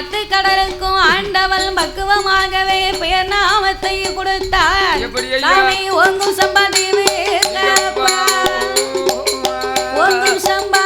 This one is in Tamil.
பத்து கடலுக்கும் ஆண்டவன் பக்குவமாகவே பெயர் நாமத்தை கொடுத்தார் சாமி ஒங்கும் சம்பாதி ஒங்கும் சம்பா